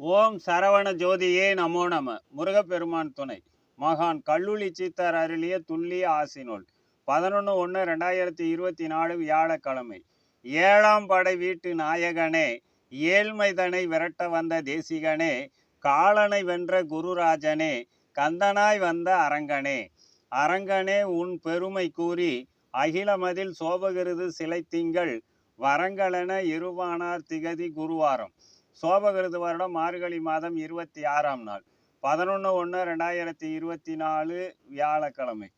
ஓம் சரவண ஜோதியே நமோ நம. முருகப்பெருமான் துணை. மகான் கல்லூலி சித்தர் அருளிய துல்லிய ஆசினோல் பதினொன்று ஒன்று ரெண்டாயிரத்தி இருபத்தி நாலு வியாழக்கிழமை. ஏழாம் படை வீட்டு நாயகனே ஏழ்மைதனை விரட்ட வந்த தேசிகனே காலனை வென்ற குருராஜனே கந்தனாய் வந்த அரங்கனே. அரங்கனே உன் பெருமை கூறி அகிலமதில் சோபகிருது சிலை திங்கள் வரங்களென இருவானார் திகதி குருவாரம். சோபகிருது வருடம் மார்கழி மாதம் இருபத்தி ஆறாம் நாள். பதினொன்று ஒன்று ரெண்டாயிரத்தி இருபத்தி நாலு வியாழக்கிழமை.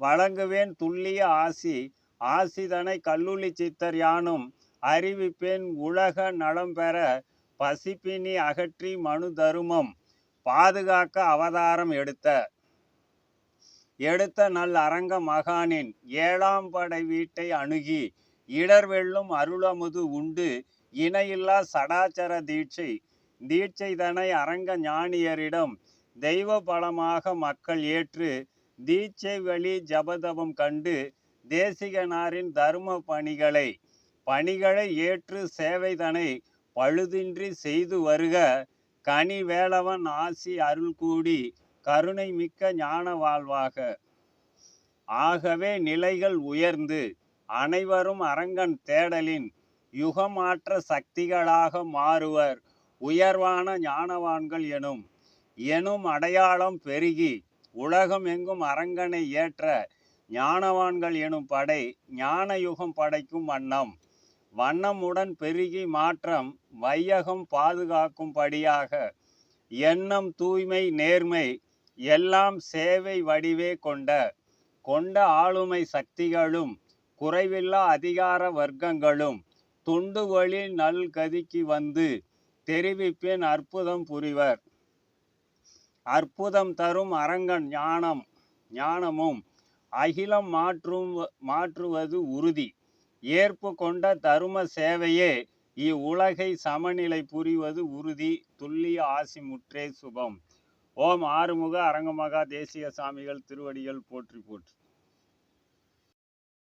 வழங்குவேன் துல்லிய ஆசி. ஆசிதனை கல்லூலி சித்தர் யானும் அறிவிப்பேன் உலக நலம் பெற பசிப்பினி அகற்றி மனு தருமம். பாதுகாக்க அவதாரம் எடுத்த. எடுத்த நல் அரங்க மகானின் ஏழாம் படை வீட்டை அணுகி. இடர் வெல்லும் அருளமுது உண்டு. இணையில்லா சடாச்சர தீட்சை. தீட்சைதனை அரங்க ஞானியரிடம் தெய்வ பலமாக மக்கள் ஏற்று தீட்சை வழி ஜபதபம் கண்டு தேசிகனாரின் தர்ம பணிகளை பணிகளை ஏற்று சேவைதனை பழுதின்றி செய்து வருக. கனி வேளவன் ஆசி அருள் கூடி கருணை மிக்க ஞான வாழ்வாக. ஆகவே நிலைகள் உயர்ந்து அனைவரும் அரங்கன் தேடலின் யுகமாற்ற சக்திகளாக மாறுவர். உயர்வான ஞானவான்கள் எனும் எனும் அடையாளம் பெருகி உலகம் எங்கும் அரங்கனை ஏற்ற ஞானவான்கள் எனும் படை ஞான யுகம் படைக்கும் வண்ணம். வண்ணமுடன் பெருகி மாற்றம் வையகம் பாதுகாக்கும்படியாக எண்ணம் தூய்மை நேர்மை எல்லாம் சேவை வடிவே கொண்ட கொண்ட ஆளுமை சக்திகளும் குறைவில்லா அதிகார வர்க்கங்களும் துண்டு வழி நல் கதிக்கு வந்து தெரிவிப்பேன் அற்புதம் புரிவர். அற்புதம் தரும் அரங்கன் ஞானம் ஞானமும் அகிலம் மாற்றும் மாற்றுவது உறுதி. ஏற்பு கொண்ட தரும சேவையே இவ்வுலகை சமநிலை புரிவது உறுதி. துல்லிய ஆசி முற்றே சுபம். ஓம் ஆறுமுக அரங்கமகா தேசிய சாமிகள் திருவடிகள் போற்றி போற்றி.